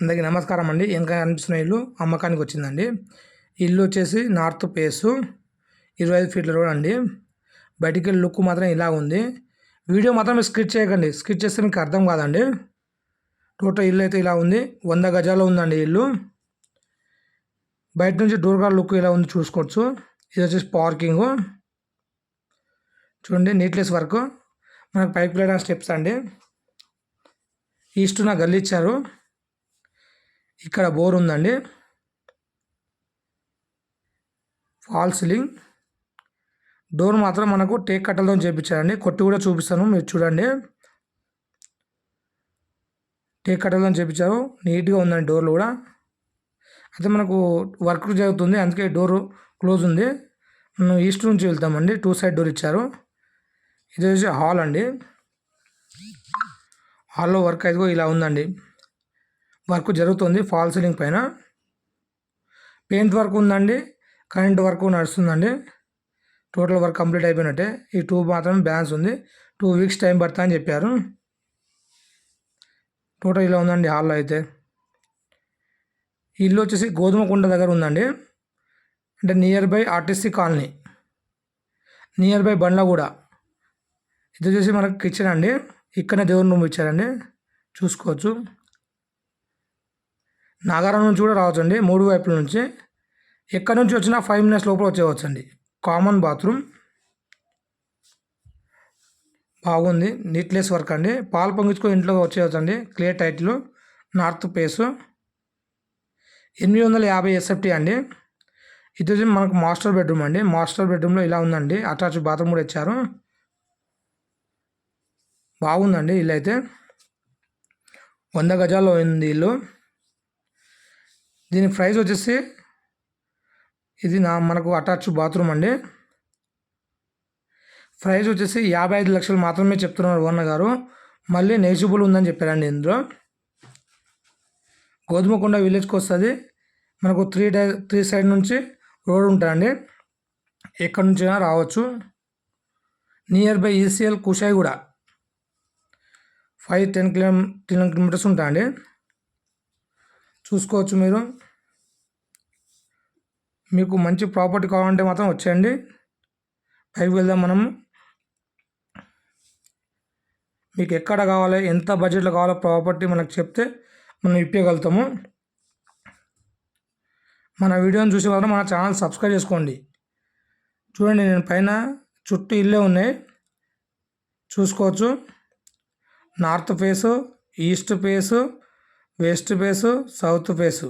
అందరికీ నమస్కారం అండి. ఇంకా కనిపిస్తున్న ఇల్లు అమ్మకానికి వచ్చిందండి. ఇల్లు వచ్చేసి నార్త్ ఫేసు ఇరవై ఐదు ఫీట్ల రోడ్ అండి. బయటికి వెళ్ళి లుక్ మాత్రం ఇలా ఉంది. వీడియో మాత్రం మీరు స్కిచ్ చేయకండి. స్కిచ్ చేస్తే మీకు అర్థం కాదండి. టోటల్ ఇల్లు అయితే ఇలా ఉంది. వంద గజాలు ఉందండి ఇల్లు. బయట నుంచి డోర్ గార్డ్ లుక్ ఇలా ఉంది చూసుకోవచ్చు. ఇది వచ్చేసి పార్కింగ్. చూడండి నీట్లెస్ వర్క్. మనకు పైప్ వెళ్ళడానికి స్టెప్స్ అండి. ఈస్ట్ నా గల్లీ ఇచ్చారు. ఇక్కడ బోర్ ఉందండి. ఫాల్ సీలింగ్ డోర్ మాత్రం మనకు టేక్ కట్టలతో చేయించారండి కొట్టి కూడా చూపిస్తాను మీరు చూడండి. టేక్ కట్టలతో చేయించారు నీట్గా ఉందండి డోర్లు కూడా. అయితే మనకు వర్క్ జరుగుతుంది అందుకే డోర్ క్లోజ్ ఉంది. మనం ఈస్ట్ నుంచి వెళ్తామండి టూ సైడ్ డోర్ ఇచ్చారు. ఇది వచ్చి హాల్ అండి. హాల్లో వర్క్ అయితే ఇలా ఉందండి. వర్క్ జరుగుతుంది ఫాల్ సీలింగ్ పైన. పెయింట్ వర్క్ ఉందండి కరెంట్ వర్క్ నడుస్తుందండి. టోటల్ వర్క్ కంప్లీట్ అయిపోయినట్టే. ఈ టూ మాత్రమే బ్యాలెన్స్ ఉంది. టూ వీక్స్ టైం పడతా అని చెప్పారు. టోటల్ ఇలా ఉందండి హాల్లో అయితే. ఇల్లు వచ్చేసి గోధుమ కుండ దగ్గర ఉందండి. అంటే near by RTC colony. Near by Bandlaguda. ఇది వచ్చేసి మనకు కిచెన్ అండి. ఇక్కడనే దేవుని రూమ్ ఇచ్చారండి. చూసుకోవచ్చు. నాగారం నుంచి కూడా రావచ్చు అండి మూడు వైపుల నుంచి. ఎక్కడి నుంచి వచ్చినా ఫైవ్ మినిట్స్ లోపల వచ్చేవచ్చండి కామన్ బాత్రూమ్ బాగుంది. నీట్లెస్ వర్క్ అండి. పాలు పొంగించుకొని ఇంట్లో వచ్చేవచ్చండి క్లియర్ టైట్లు నార్త్ పేసు ఎనిమిది వందల యాభై ఎస్ఎఫ్టీ అండి. ఇది వచ్చి మనకు మాస్టర్ బెడ్రూమ్ అండి. మాస్టర్ బెడ్రూమ్లో ఇలా ఉందండి. అటాచ్ బాత్రూమ్ కూడా ఇచ్చారు. బాగుందండి ఇల్లు అయితే. వంద గజాల్లో ఉంది ఇల్లు. దీని ప్రైస్ వచ్చేసి ఇది నా మనకు అటాచ్ బాత్రూమ్ అండి. ప్రైస్ వచ్చేసి యాభై ఐదు లక్షలు మాత్రమే చెప్తున్నారు ఓనర్ గారు. మళ్ళీ నెగిజిబుల్ ఉందని చెప్పారండి ఇందులో. గోధుమకొండ విలేజ్కి వస్తుంది. మనకు త్రీ డై త్రీ సైడ్ నుంచి రోడ్ ఉంటుందండి. ఎక్కడి నుంచైనా రావచ్చు. Near by ECIL Kushaiguda. Five ten kilo ten kilometres ఉంటాయండి. చూసుకోవచ్చు మీరు. మీకు మంచి ప్రాపర్టీ కావాలంటే మాత్రం వచ్చేయండి. పైకి వెళ్దాం మనం. మీకు ఎక్కడ కావాలి ఎంత బడ్జెట్లో కావాలో ప్రాపర్టీ మనకు చెప్తే మనం ఇప్పగలుగుతాము. మన వీడియోని చూసే మాత్రం మన ఛానల్ సబ్స్క్రైబ్ చేసుకోండి. చూడండి నేను పైన చుట్టూ ఇల్లే ఉన్నాయి. చూసుకోవచ్చు. North face east face west face south face